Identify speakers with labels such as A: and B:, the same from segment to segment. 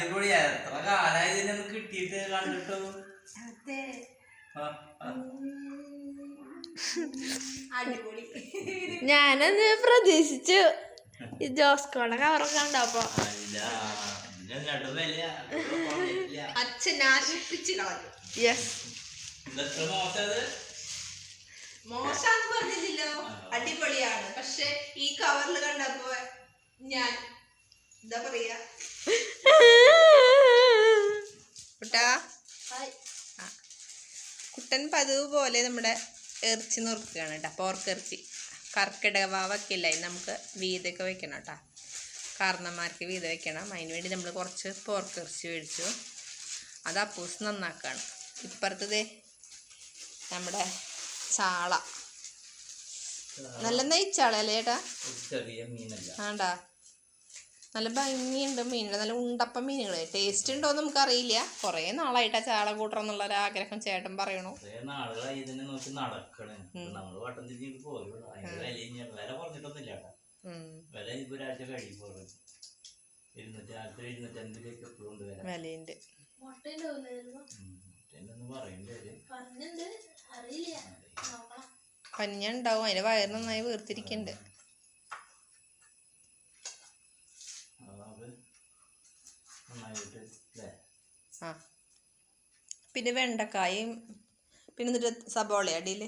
A: അടിപൊളിയാ എത്ര കാലായി ഇതിനൊന്ന് കിട്ടിയിട്ട് കണ്ടിട്ടു?
B: ഞാനത് പ്രതീക്ഷിച്ചു. ഈ ജോസ്കോടെ കവറൊക്കെ
A: ഇതിന് ഇല്ല
C: അച്ഛൻ കളഞ്ഞു.
B: യെസ്
C: മോശാന്ന് പറഞ്ഞില്ലല്ലോ. അടിപൊളിയാണ്. പക്ഷെ ഈ കവറിൽ കണ്ടപ്പോ ഞാൻ എന്താ പറയാ? കുട്ടാ. കുട്ടൻ പതിവ് പോലെ നമ്മുടെ ഇറച്ചി നുറുക്കുകയാണ് കേട്ടോ. പോർക്കിറച്ചി കർക്കിടക വാവൊക്കെ നമുക്ക് വീതൊക്കെ വെക്കണം കേട്ടോ. കാരണന്മാർക്ക് വീത വെക്കണം. അതിന് വേണ്ടി നമ്മൾ കുറച്ച് പോർക്കിറച്ചി മേടിച്ചു. അത് അപ്പൂസ് നന്നാക്കുകയാണ് ഇപ്പുറത്തത് നമ്മുടെ ചാള. നല്ല നെയ്ച്ചാളല്ലേ ചേട്ടാ
B: ആണ്ടാ. നല്ല ഭംഗിയുണ്ട് മീനുകൾ നല്ല ഉണ്ടപ്പ മീനുകൾ. ടേസ്റ്റ് ഉണ്ടോ എന്ന് നമുക്കറിയില്ല. കുറേ നാളായിട്ടാ ചാള കൂട്ടണം എന്നുള്ള ഒരു ആഗ്രഹം ചേട്ടൻ പറയണു.
A: കുറേ നാളുകളായി അതിന്റെ
B: വയറ് നന്നായി
A: നമ്മൾ
B: ആ. പിന്നെ വെണ്ടക്കായും പിന്നെ എന്നിട്ട് സബോള അടിയിൽ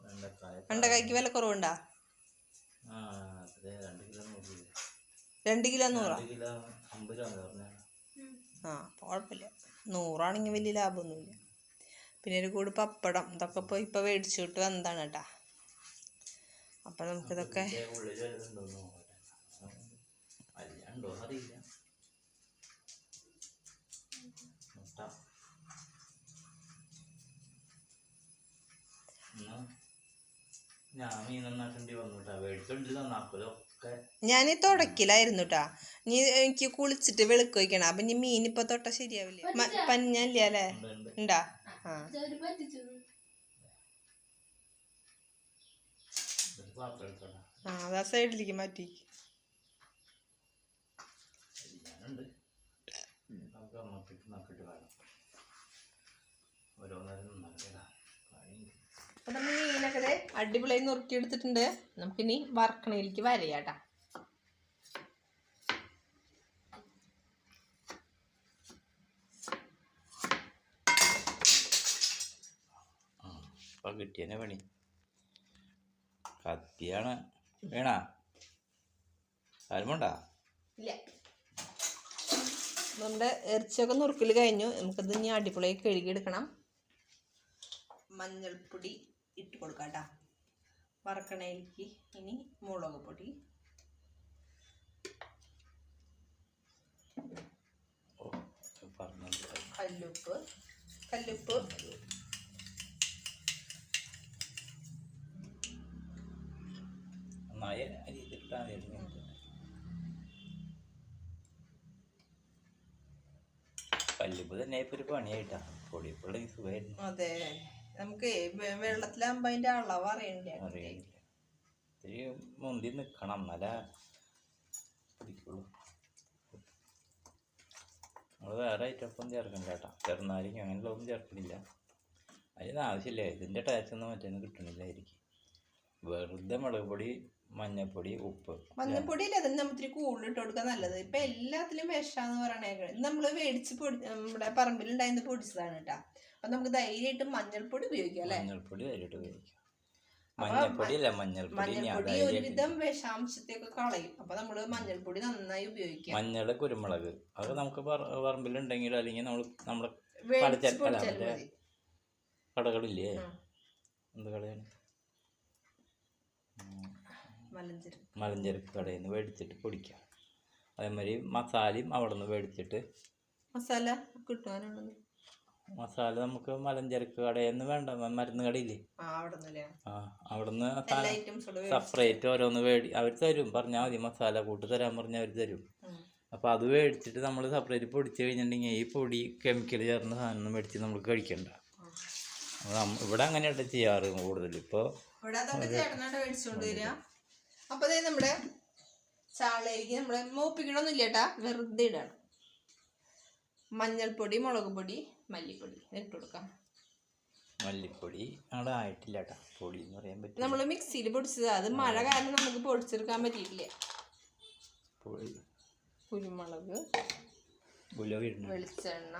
A: വെണ്ടക്കായ
B: വെണ്ടക്കായ്ക്ക് വില കുറവുണ്ടാ?
A: രണ്ട് കിലോ നൂറ്.
B: ആ കുഴപ്പമില്ല. നൂറാണെങ്കിൽ വലിയ ലാഭമൊന്നുമില്ല. പിന്നെ ഒരു കൂട് പപ്പടം ഇതൊക്കെ ഇപ്പോൾ ഇപ്പോൾ മേടിച്ചിട്ട് വന്നതാണ് കേട്ടാ. അപ്പം നമുക്കിതൊക്കെ
A: ഉള്ളിൽ ഉണ്ടോ അറിയില്ല. ഞാൻ മീൻ നന്നാക്കേണ്ടി വന്നു കേട്ടാ മേടിച്ചോണ്ട് നന്നാക്കലൊക്കെ
B: ഞാൻ തുടക്കിലായിരുന്നു കേട്ടാ നീ എനിക്ക് കുളിച്ചിട്ട് വെളുക്ക് വയ്ക്കണം അപ്പൊ നീ മീൻ ഇപ്പൊ തൊട്ട ശരിയാവില്ല? പഞ്ഞല്ലേ അല്ലേ?
A: ഉണ്ട്
B: ആ ആ. അതാ സൈഡിലേക്ക് മാറ്റി
A: ഓരോന്നേരം
B: അപ്പം നമ്മൾ മീനൊക്കെ അടിപൊളിയായി നുറുക്കി എടുത്തിട്ടുണ്ട് നമുക്കിനി വറക്കണയിലേക്ക് വരയാട്ടാ.
A: ഇപ്പൊ പണി. കത്തിയാണ്. വേണ? ആരുമുണ്ടാ
B: ഇല്ല. നമ്മുടെ ഇറച്ചിയൊക്കെ നുറുക്കൽ കഴിഞ്ഞു. നമുക്കത് ഇനി അടിപൊളിയായി കഴുകിയെടുക്കണം. മഞ്ഞൾപ്പൊടി. ഇട്ട് കൊടുക്കാം കേട്ടോ വറക്കണയിലേക്ക് ഇനി മുളക് പൊടി. കല്ലുപ്പ്. കല്ലുപ്പ്.
A: നന്നായി അരി കല്ലുപ്പ് തന്നെ ഇപ്പൊ ഒരു പണിയായിട്ടാ. പൊടിയപ്പുള്ള സുഖമായിരുന്നു
B: അതെ. നമുക്ക് വെള്ളത്തിലാകുമ്പോ വെള്ളത്തിലാകുമ്പോൾ അതിന്റെ അളവ് അറിയണ്ടേ
A: അറിയില്ല ഇത്തിരി മുന്തി നിൽക്കണം എന്നാലേ പിടിക്കുള്ളൂ. നമ്മൾ വേറെ ഐറ്റമൊന്നും ചേർക്കണ്ട കേട്ടോ. ചെറുനാരിങ്ങ അങ്ങനെയുള്ളതൊന്നും ചേർക്കണില്ല. അതിന് ആവശ്യമില്ല. ഇതിന്റെ ഒന്നും മറ്റൊന്നും കിട്ടണില്ലായിരിക്കും വെറുതെ മുളക് പൊടി മഞ്ഞപ്പൊടി ഉപ്പ്.
B: മഞ്ഞപ്പൊടി ഇല്ല അതിന് നമ്മൾ ഇത്തിരി കൂടുതലിട്ട് കൊടുക്കുക നല്ലത്. ഇപ്പൊ എല്ലാത്തിലും വിഷാന്ന് പറയണേ നമ്മൾ മേടിച്ച് പൊടി നമ്മുടെ പറമ്പിലുണ്ടായിരുന്നു പൊടിച്ചതാണ് കേട്ടാ. അപ്പൊ നമുക്ക് ധൈര്യമായിട്ട് മഞ്ഞൾപ്പൊടി ഉപയോഗിക്കാം അല്ലേ?
A: മഞ്ഞൾപ്പൊടി ധൈര്യമായിട്ട് ഉപയോഗിക്കാം. മഞ്ഞൾപ്പൊടി അല്ല മഞ്ഞൾപ്പൊടി
B: മഞ്ഞൾപ്പൊടി ഒരുവിധം വിഷാംശത്തെയൊക്കെ കളയും. അപ്പൊ നമ്മൾ മഞ്ഞൾപ്പൊടി നന്നായി ഉപയോഗിക്കാം.
A: മഞ്ഞൾ കുരുമുളക് അത് നമുക്ക് പറമ്പിലുണ്ടെങ്കിൽ പറമ്പിലുണ്ടെങ്കിലും അല്ലെങ്കിൽ നമ്മൾ നമ്മുടെ കടകളില്ലേ. എന്ത് കടയാണ്?
B: മലഞ്ചേരി
A: മലഞ്ചരക്ക് കടയിൽ നിന്ന് മേടിച്ചിട്ട് പൊടിക്കാം. അതേമാതിരി മസാലയും അവിടെ നിന്ന് മേടിച്ചിട്ട്
B: മസാല കിട്ടുവാനുള്ളത്.
A: മസാല നമുക്ക് മലഞ്ചരക്ക് കടയിൽ നിന്ന് വേണ്ട മരുന്ന് കടയില്ലേ?
B: ആ അവിടുന്ന്
A: സെപ്പറേറ്റ് ഓരോന്ന് മേടി അവർ തരും പറഞ്ഞാൽ മതി മസാല കൂട്ട് തരാൻ പറഞ്ഞാൽ അവർ തരും. അപ്പോൾ അത് മേടിച്ചിട്ട് നമ്മൾ സെപ്പറേറ്റ് പൊടിച്ച് കഴിഞ്ഞിട്ടുണ്ടെങ്കിൽ ഈ പൊടി കെമിക്കൽ ചേർന്ന സാധനം മേടിച്ച് നമ്മൾ കഴിക്കണ്ട. ഇവിടെ അങ്ങനെയായിട്ട് ചെയ്യാറ് കൂടുതൽ. ഇപ്പോൾ
B: ഇവിടെ അതൊക്കെ ചേട്ടനായിട്ട് മേടിച്ചുകൊണ്ട് വരിക. അപ്പൊ അതായത് നമ്മുടെ ചാളയിലേക്ക് നമ്മൾ മൂപ്പിക്കണമൊന്നുമില്ല വെറുതെ ഇടണം. മഞ്ഞൾപ്പൊടി മുളക് പൊടി മല്ലിപ്പൊടി ഇട്ട് കൊടുക്കാം.
A: മല്ലിപ്പൊടി അവിടെ ആയിട്ടില്ല കേട്ടോ പൊടി എന്ന് പറയാൻ പറ്റും
B: നമ്മൾ മിക്സിയിൽ പൊടിച്ചത്. അത് മഴ കാരണം നമുക്ക് പൊടിച്ചെടുക്കാൻ പറ്റിയിട്ടില്ല.
A: പൊടി.
B: കുരുമുളക്
A: ഉലുവ ഇടണം.
B: വെളിച്ചെണ്ണ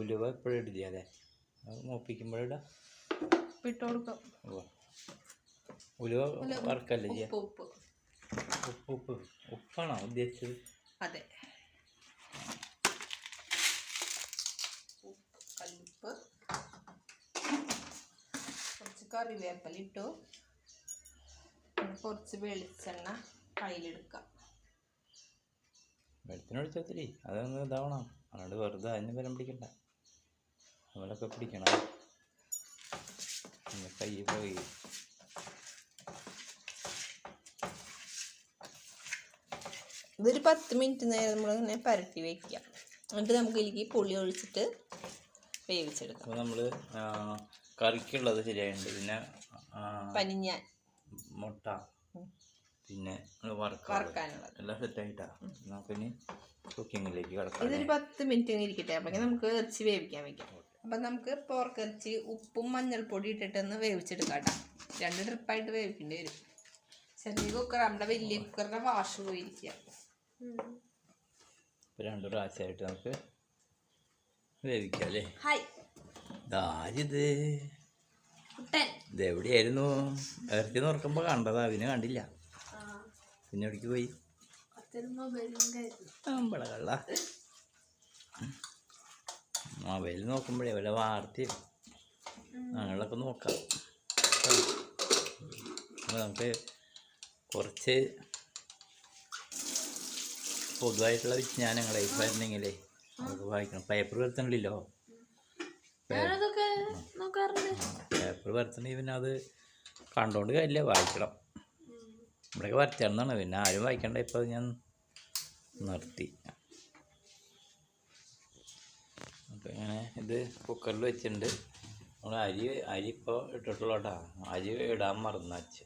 A: ഉലുവ എപ്പോഴും ഇടില്ല അതെ. മൂപ്പിക്കുമ്പോഴിടാം
B: ഇട്ട് കൊടുക്കാം.
A: ഉലുവ വറക്കല്ലേ
B: ഉപ്പ് ഉപ്പ്.
A: ഉപ്പാണോ ഉദ്ദേശിച്ചത്?
B: അതെ ഉപ്പ് കല്ലുപ്പ് കുറച്ച് കറിവേപ്പില ഇട്ടു കുറച്ച് വെളിച്ചെണ്ണ കയ്യിലെടുക്കാം.
A: വെളുത്തിന് ഒഴിച്ചത്തിരി അതൊന്ന് ഇതാവണം. അതുകൊണ്ട് വെറുതെ അതിന് വരം പിടിക്കണ്ട. നമ്മളൊക്കെ പിടിക്കണം. കൈ പോയി.
B: ഇതൊരു പത്ത് മിനിറ്റ് നേരം നമ്മൾ ഇങ്ങനെ പരട്ടി വെക്കുക. എന്നിട്ട് നമുക്ക് ഇതിലേക്ക് പുളി ഒഴിച്ചിട്ട് വേവിച്ചെടുക്കാം.
A: അപ്പോൾ നമ്മൾ കറിക്കുള്ളത് ശരിയായിട്ടുണ്ട് പിന്നെ പനിഞ്ഞ
B: പനിഞ്ഞാൻ.
A: മുട്ട. പിന്നെ വറക്ക
B: വറക്കാനുള്ളത്.
A: എല്ലാം സെറ്റായിട്ടാ. നമുക്കിനി കുക്കിങ്ങിലേക്ക് കിടക്കാം
B: ഇതൊരു പത്ത് മിനിറ്റ് ഇരിക്കട്ടെ. അപ്പൊ നമുക്ക് ഇറച്ചി വേവിക്കാൻ വെക്കാം. അപ്പം നമുക്ക് പോർക്ക് ഇറച്ചി ഉപ്പും മഞ്ഞൾപ്പൊടി ഇട്ടിട്ടൊന്ന് വേവിച്ചെടുക്കാം കേട്ടോ രണ്ട് ട്രിപ്പായിട്ട് വേവിക്കേണ്ടി വരും. ചെറിയ കുക്കർ നമ്മുടെ വലിയ കുക്കറിന്റെ വാഷ് പോയിരിക്കുക.
A: രണ്ടു രണ്ട് പ്രാവശ്യമായിട്ട് നമുക്ക് വേവിക്കാം അല്ലേ
B: ഹായ്
A: ഇതാരിത്
B: കുട്ടൻ.
A: ഇത് എവിടെയായിരുന്നു ഇറച്ചി നോക്കുമ്പോൾ കണ്ടതാ പിന്നെ കണ്ടില്ല. പിന്നെ എവിടേക്ക് പോയി? മൊബൈലിൽ കള്ള മൊബൈൽ നോക്കുമ്പോഴേ വല്ല വാർത്തയും അങ്ങനെയൊക്കെ നോക്കാം. അപ്പോൾ നമുക്ക് കുറച്ച് പൊതുവായിട്ടുള്ള വിജ്ഞാനങ്ങളെ വരുന്നെങ്കിലേ നമുക്ക് വായിക്കണം. പേപ്പർ വരുത്തണില്ലല്ലോ പേപ്പർ വരുത്തണമെങ്കിൽ പിന്നെ അത് കണ്ടോണ്ട് കാര്യമില്ല വായിക്കണം. ഇവിടെയൊക്കെ വരച്ചാണെന്നാണ് പിന്നെ ആരും വായിക്കണ്ട ഇപ്പോൾ ഞാൻ നിർത്തി. അപ്പോൾ ഇങ്ങനെ ഇത് കുക്കറിൽ വെച്ചിട്ടുണ്ട്. നമ്മൾ അരി അരി ഇപ്പോൾ ഇട്ടിട്ടുള്ളോട്ടാ. കേട്ടോ അരി ഇടാൻ മറന്നു വെച്ച്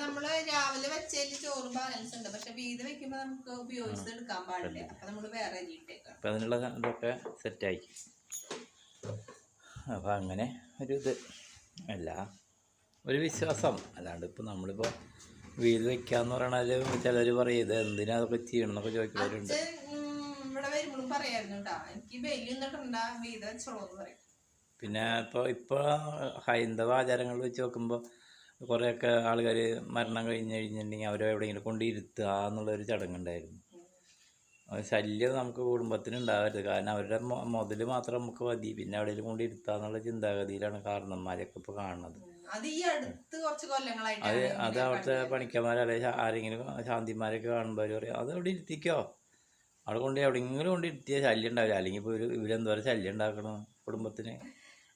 B: നമ്മൾ രാവിലെ വെച്ചതിൽ ചോറ് ബാലൻസ് ഉണ്ട്. പക്ഷെ വീത് വെക്കുമ്പോൾ നമുക്ക് ഉപയോഗിച്ചത് എടുക്കാൻ പാടില്ല. അപ്പം നമ്മൾ വേറെ അരി ഇട്ടേക്കാം
A: അപ്പം അതിനുള്ള ഇതൊക്കെ സെറ്റായി അപ്പം അങ്ങനെ ഒരു ഇത് അല്ല ഒരു വിശ്വാസം. അല്ലാണ്ട് ഇപ്പം നമ്മളിപ്പോൾ വീട് വെക്കാന്ന് പറയണാൽ ചിലർ പറയും ഇത് എന്തിനാ അതൊക്കെ ചെയ്യണം എന്നൊക്കെ ചോദിക്കുന്നവരുണ്ട് പിന്നെ ഇപ്പോൾ ഇപ്പോൾ ഹൈന്ദവ ആചാരങ്ങൾ വെച്ച് നോക്കുമ്പോൾ കുറേയൊക്കെ ആൾക്കാർ മരണം കഴിഞ്ഞ് കഴിഞ്ഞിട്ടുണ്ടെങ്കിൽ അവരെ എവിടെയെങ്കിലും കൊണ്ട് ഇരുത്തുക എന്നുള്ളൊരു ചടങ്ങുണ്ടായിരുന്നു ശല്യം നമുക്ക് കുടുംബത്തിന് ഉണ്ടാവരുത്. കാരണം അവരുടെ മുതൽ മാത്രം നമുക്ക് മതി. പിന്നെ എവിടെയെങ്കിലും കൊണ്ട് ഇരുത്താന്നുള്ള ചിന്താഗതിയിലാണ് കാരണന്മാരൊക്കെ ഇപ്പോൾ കാണുന്നത്.
B: അത്
A: അത് അവിടുത്തെ പണിക്കന്മാർ അല്ലെങ്കിൽ ആരെങ്കിലും ശാന്തിമാരൊക്കെ കാണുമ്പോൾ അവർ പറയും അത് അവിടെ ഇരുത്തിക്കോ അവിടെ കൊണ്ട് എവിടെയെങ്കിലും കൊണ്ട് ഇരുത്തിയ ശല്യം ഉണ്ടാവില്ല. അല്ലെങ്കിൽ ഇപ്പോൾ ഇവരെന്താ ഇവരെന്തോരം ശല്യം ഉണ്ടാക്കണം കുടുംബത്തിന്.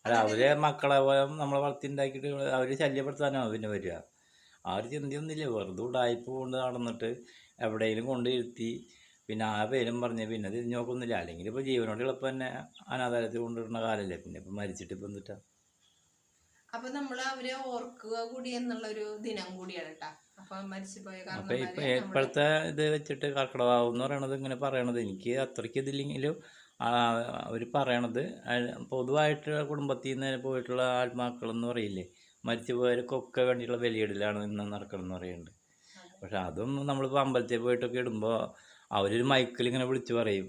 A: അല്ല അവരെ മക്കളെ പോലെ നമ്മളെ വളർത്തി ഉണ്ടാക്കിയിട്ട് അവർ ശല്യപ്പെടുത്താനാണ് പിന്നെ വരിക. ആ ഒരു ചിന്തയൊന്നുമില്ല. വെറുതെ ഉടായ്പ കൊണ്ട് നടന്നിട്ട് എവിടെയെങ്കിലും കൊണ്ട് ഇരുത്തി പിന്നെ ആ പേരും പറഞ്ഞ് പിന്നെ തിരിഞ്ഞ് നോക്കൊന്നുമില്ല അല്ലെങ്കിൽ ഇപ്പോൾ ജീവനോട് എളുപ്പം തന്നെ അനാഥാലയത്തിൽ കൊണ്ടുവരുന്ന കാലല്ലേ. പിന്നെ ഇപ്പം മരിച്ചിട്ട് ഇപ്പം എന്നിട്ടാ
B: അപ്പൊ നമ്മൾ അവരെ ഓർക്കുക കൂടി എന്നുള്ള ഒരു ദിനം കൂടിയാണ് കേട്ടാ അപ്പൊ മരിച്ചുപോയ
A: അപ്പൊ ഇപ്പൊ ഇപ്പോഴത്തെ ഇത് വെച്ചിട്ട് കർക്കിടകാവ് എന്ന് പറയണത് ഇങ്ങനെ പറയണത് എനിക്ക് അത്രയ്ക്ക് ഇതില്ലെങ്കിലും അവർ പറയണത് പൊതുവായിട്ടുള്ള പൊതുവായിട്ട് കുടുംബത്തിൽ നിന്ന് പോയിട്ടുള്ള ആത്മാക്കൾ എന്ന് പറയില്ലേ. മരിച്ചു പോയവർക്കൊക്കെ വേണ്ടിയിട്ടുള്ള ബലിയിടലാണ് ഇന്ന് നടക്കണമെന്ന് പറയുന്നുണ്ട് പക്ഷെ അതൊന്നും നമ്മളിപ്പോൾ അമ്പലത്തിൽ പോയിട്ടൊക്കെ ഇടുമ്പോൾ അവരൊരു മൈക്കിൽ ഇങ്ങനെ വിളിച്ച് പറയും.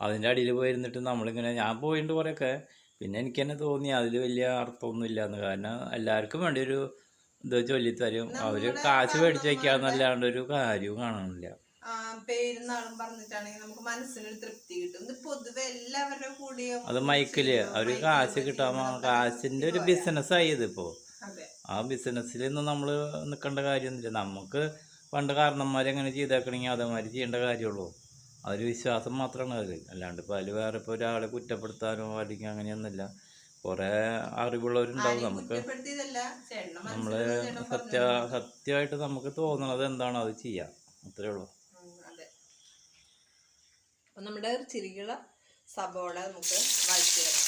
A: അതിന്റെ അടിയിൽ പോയിരുന്നിട്ട് നമ്മളിങ്ങനെ ഞാൻ പോയിട്ടുണ്ട് കുറേയൊക്കെ. പിന്നെ എനിക്ക് തന്നെ തോന്നി അതിൽ വലിയ അർത്ഥമൊന്നും ഇല്ലാന്ന് കാരണം എല്ലാവർക്കും വേണ്ടി ഒരു ഇത് ചൊല്ലിത്തരും അവർ കാശ് മേടിച്ച് വയ്ക്കാന്നല്ലാണ്ട് ഒരു കാര്യവും കാണണില്ല
B: പേരുന്നാളും പറഞ്ഞിട്ടാണെങ്കിൽ നമുക്ക് മനസ്സിനൊരു തൃപ്തി കിട്ടും. ഇത് പൊതുവെ എല്ലാവരുടെ കൂടെയും
A: അത് മൈക്കിൽ അവർ കാശ് കിട്ടാൻ കാശിന്റെ ഒരു ബിസിനസ് ആയി
B: അതെ.
A: ആ ബിസിനസ്സിലൊന്നും നമ്മൾ നിൽക്കേണ്ട കാര്യമൊന്നുമില്ല. നമുക്ക് പണ്ട് കാരണന്മാരെങ്ങനെ ചെയ്തേക്കണമെങ്കിൽ അതേമാതിരി ചെയ്യേണ്ട കാര്യമുള്ളൂ അതൊരു വിശ്വാസം മാത്രമാണ് അതിൽ അല്ലാണ്ട് ഇപ്പോൾ അതിൽ വേറെ ഇപ്പോൾ ഒരാളെ കുറ്റപ്പെടുത്താനോ അല്ലെങ്കിൽ അങ്ങനെയൊന്നുമില്ല. കുറേ അറിവുള്ളവരുണ്ടാവും. നമുക്ക് നമ്മൾ സത്യ സത്യമായിട്ട് നമുക്ക് തോന്നണത് എന്താണോ അത് ചെയ്യാം. അത്രേ ഉള്ളൂ.
B: നമ്മുടെ ചിരികള സബോള നമുക്ക് വഴറ്റിയിടണം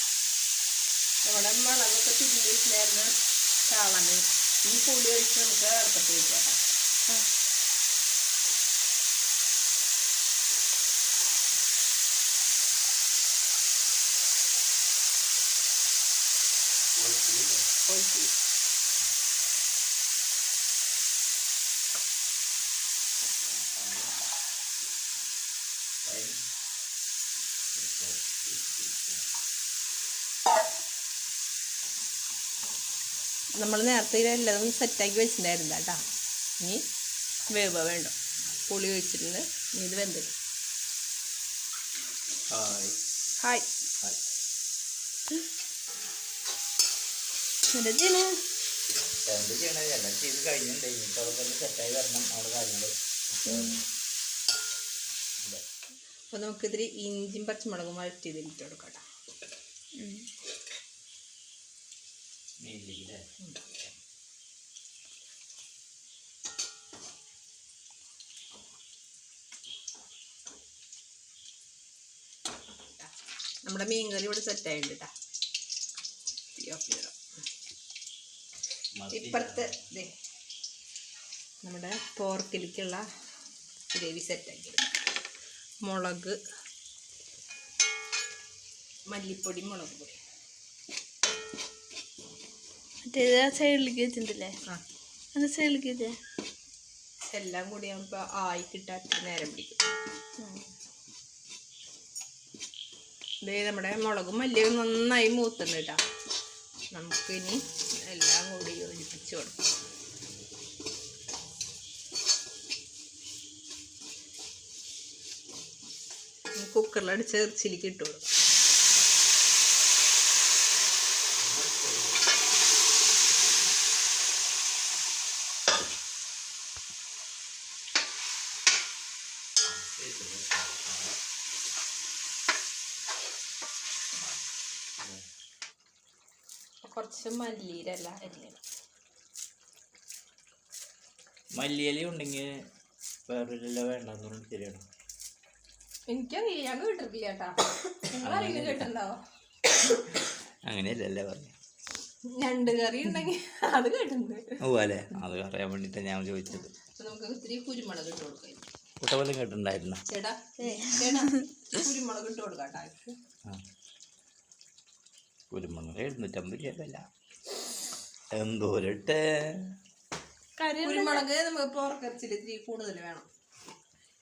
B: നമ്മുടെ മുളകൊക്കെ തിരിഞ്ഞിട്ടുണ്ടായിരുന്നു ചാളന്. ഈ പുളി ഒഴിച്ച് നമുക്ക് അടുപ്പത്ത് വെക്കാം. ഒഴിച്ച്. നമ്മൾ നേരത്തെ എല്ലാം സെറ്റാക്കി വെച്ചിട്ടുണ്ടായിരുന്നില്ല കേട്ടോ. ഇനി വേവ വേണ്ട. പുളി ഒഴിച്ചിട്ടുണ്ട്. ഇനി ഇത് വെന്തത്
A: ഹായ്
B: ഹായ്
A: ഹായ്
B: എന്താ ചെയ്യണേ
A: എന്ത് ചെയ്യണേ എല്ലാം ചെയ്ത് കഴിഞ്ഞിട്ടുണ്ട്. ഇനിയിപ്പോൾ അതൊക്കെ സെറ്റായി വരണം. അവിടെ കാര്യങ്ങൾ
B: അപ്പോൾ നമുക്ക് നമുക്കിതിരി ഇഞ്ചിയും പച്ചമുളകും വഴറ്റിയത് ഇട്ട് കൊടുക്കാം കേട്ടോ. നമ്മുടെ മീൻകറി ഇവിടെ സെറ്റായിട്ടുണ്ട് കേട്ടോ തീ ഓഫ് ചെയ്തിടാം ഇപ്പുറത്ത് ദേ നമ്മുടെ പോർക്കിലേക്കുള്ള ഗ്രേവി സെറ്റാക്കി മുളക് മല്ലിപ്പൊടി മുളക് പൊടി.
C: മറ്റേത് ആ സൈഡിലേക്ക് വെച്ചിട്ടില്ലേ?
B: ആ.
C: അത് സൈഡിലേക്ക് വെച്ചേ.
B: എല്ലാം കൂടി ആകുമ്പോൾ ആയി കിട്ടാൻ നേരം പിടിക്കും. ദേ നമ്മുടെ മുളകും മല്ലിയും നന്നായി മൂത്തുണ്ട് കേട്ടോ. നമുക്കിനി എല്ലാം കൂടി യോജിപ്പിച്ച് കൊടുക്കാം. കുക്കറിലടിച്ച് ഇറച്ചിലേക്ക് ഇട്ട് കൊടുക്കും. കുറച്ച് മല്ലിയിലല്ല അരിയണം
A: മല്ലിയില ഉണ്ടെങ്കിൽ വേറെ വേണ്ടെന്ന് പറഞ്ഞ് ശരിയാണ്.
B: എനിക്കറിയില്ല ഞാൻ കേട്ടിട്ടില്ല കേട്ടാ. നിങ്ങൾ ആരെങ്കിലും കേട്ടിട്ടുണ്ടാവോ?
A: അങ്ങനെയല്ലല്ലേ പറഞ്ഞു.
B: ഞണ്ട് കറി ഉണ്ടെങ്കിൽ അത് കേട്ടിട്ടുണ്ട്.
A: ഓ അല്ലേ? അത് അറിയാൻ വേണ്ടിട്ട് ഞാൻ ചോദിച്ചത്.
B: നമുക്ക് ഇത്തിരി കുരുമുളക് ഇട്ട് കൊടുക്കാം
A: കുട്ടപോലും കേട്ടിട്ടുണ്ടായിരുന്നു?
B: ചേട്ടാ ചേട്ടാ കുരുമുളക് ഇട്ട് കൊടുക്കാം കേട്ടോ.
A: കുരുമുളക് എഴുന്നൂറ്റമ്പത് രൂപയല്ല എന്തോരട്ടെ
B: കുരുമുളക് നമുക്ക് പോർക്കരച്ചിൽ ഇത്തിരി കൂടുതൽ വേണം.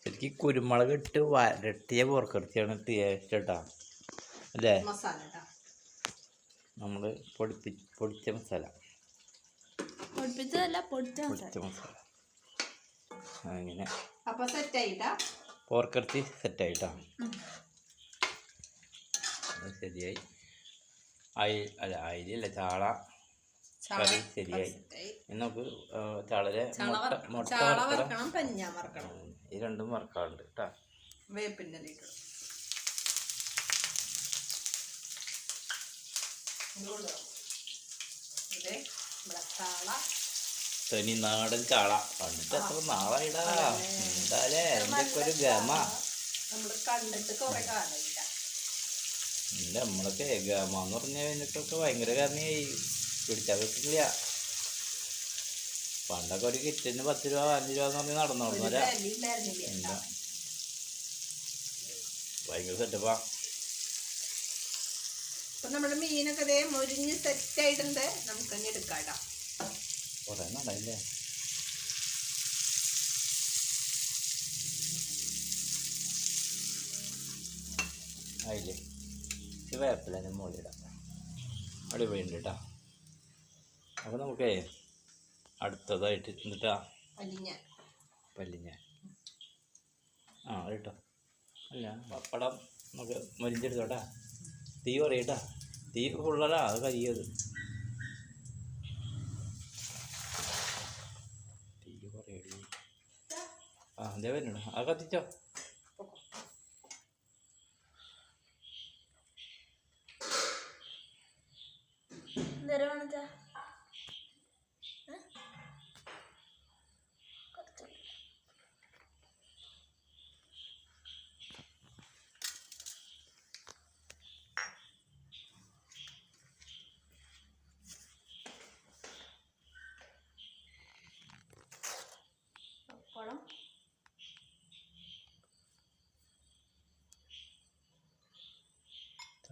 A: ശരിക്കും കുരുമുളക് ഇട്ട് വരട്ടിയ പോർക്കിറച്ചിയാണ് ടേസ്റ്റ് കേട്ടാ അല്ലേ?
B: മസാല
A: നമ്മൾ പൊടിപ്പി പൊടിച്ച മസാല.
C: പൊടിപ്പിച്ചതല്ല പൊടിച്ച
A: പൊടിച്ച മസാല. അങ്ങനെ.
B: അപ്പൊ സെറ്റ് ആയിട്ടാ
A: പോർക്കിറച്ചി സെറ്റായിട്ടാ അത് ശരിയായി. അയി അല്ല അയിലല്ല ചാള കറി ശരിയായി. എന്നൊക്കെ നമുക്ക് ചാളരെ മുട്ട രണ്ടും വറക്കാറുണ്ട് കേട്ടോ
B: വേപ്പിന്റെ
A: തനി നാടൻ ചാള. കണ്ടിട്ട് എത്ര നാളായിടാ. എന്താലേ? എന്തൊക്കെ ഒരു ഗമ.
B: നമ്മൾ കണ്ടിട്ട് കുറെ കാലമില്ല
A: എന്റെ നമ്മളൊക്കെ എന്ന് പറഞ്ഞ കഴിഞ്ഞിട്ടൊക്കെ ഭയങ്കര കാരണമായി പിടിച്ചാൽ പറ്റില്ല. പണ്ടൊക്കെ ഒരു കിറ്റിന് പത്ത് രൂപ അഞ്ച് രൂപ എന്ന് പറഞ്ഞ്
B: ഉണ്ടായിരുന്നില്ല
A: എന്താ ഭയങ്കര സെറ്റപ്പാ.
B: അപ്പൊ നമ്മുടെ മീനൊക്കെ ദേ മൊരിഞ്ഞ് സെറ്റ് ആയിട്ടുണ്ട് നമുക്ക് തന്നെ എടുക്കാം കേട്ടോ
A: കുറേ നാളായില്ലേ? ആയില്ലേ? ഇത് വേപ്പില മുകളിലിടാം. അടിപൊളിയുണ്ട് കേട്ടോ അപ്പോൾ നമുക്കേ അടുത്തതായിട്ട് എന്നിട്ടാ പല്ലിഞ്ഞ ആ കേട്ടോ അല്ല പപ്പടം നമുക്ക് മരിഞ്ഞെടുത്തോട്ടാ. തീ പറയട്ടാ. തീ ഫുള്ളടാ അത് കരിയത്. തീ പറയടി. ആ അതേ വരുന്നുണ്ട്. അത് കത്തിച്ചോ?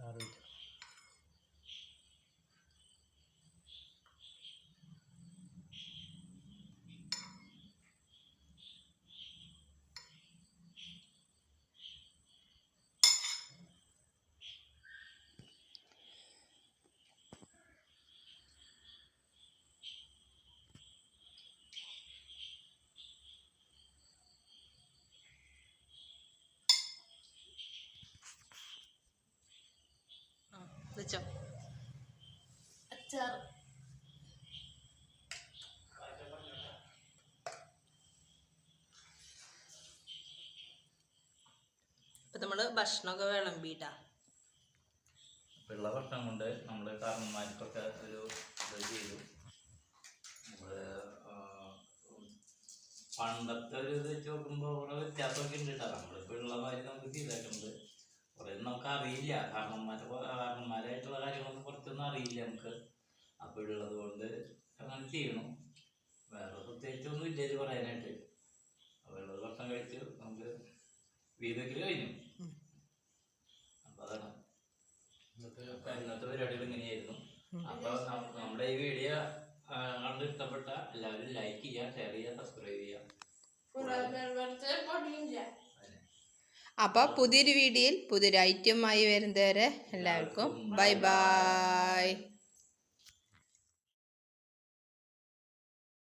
A: ആറ് മിനിറ്റ്
B: വെച്ചോ. ഇപ്പം നമ്മൾ ഭക്ഷണമൊക്കെ വിളമ്പിട്ടാ
A: പ്രശ്നം കൊണ്ട് നമ്മൾ കാരണന്മാർക്കൊക്കെ ഒരു ചെയ്തു. പണ്ടത്തെ ഒരു ഇത് വെച്ച് നോക്കുമ്പോൾ കുറെ വ്യത്യാസമൊക്കെ ഉണ്ട് കേട്ടോ നമ്മളിപ്പോൾ ഉള്ള മാതിരി നമുക്ക് ചെയ്തേക്കുന്നത് കുറേ നമുക്ക് അറിയില്ല കാരണന്മാരെ കാരണന്മാരായിട്ടുള്ള കാര്യങ്ങളൊന്നും കുറച്ചൊന്നും അറിയില്ല നമുക്ക്. അപ്പോൾ ഉള്ളത് കൊണ്ട് അങ്ങനെ ചെയ്യണം. വേറെ പ്രത്യേകിച്ചൊന്നും ഇല്ല ഇത് പറയാനായിട്ട്. അപ്പോൾ ഉള്ളത് ഭക്ഷണം കഴിച്ച്. നമുക്ക് വീതൊക്കെ കഴിഞ്ഞു. അപ്പോൾ അതാണ്. ഇന്നത്തെ ഇന്നത്തെ പരിപാടികൾ ഇങ്ങനെയായിരുന്നു. അപ്പൊ നമ്മുടെ ഈ വീഡിയോ കണ്ട് ഇഷ്ടപ്പെട്ട എല്ലാവരും ലൈക്ക് ചെയ്യുക ഷെയർ ചെയ്യുക സബ്സ്ക്രൈബ് ചെയ്യുക.
B: അപ്പോൾ പുതിയൊരു വീഡിയോയിൽ പുതിയൊരു ഐറ്റമായി വരുന്നവരെ എല്ലാവർക്കും ബൈ ബൈ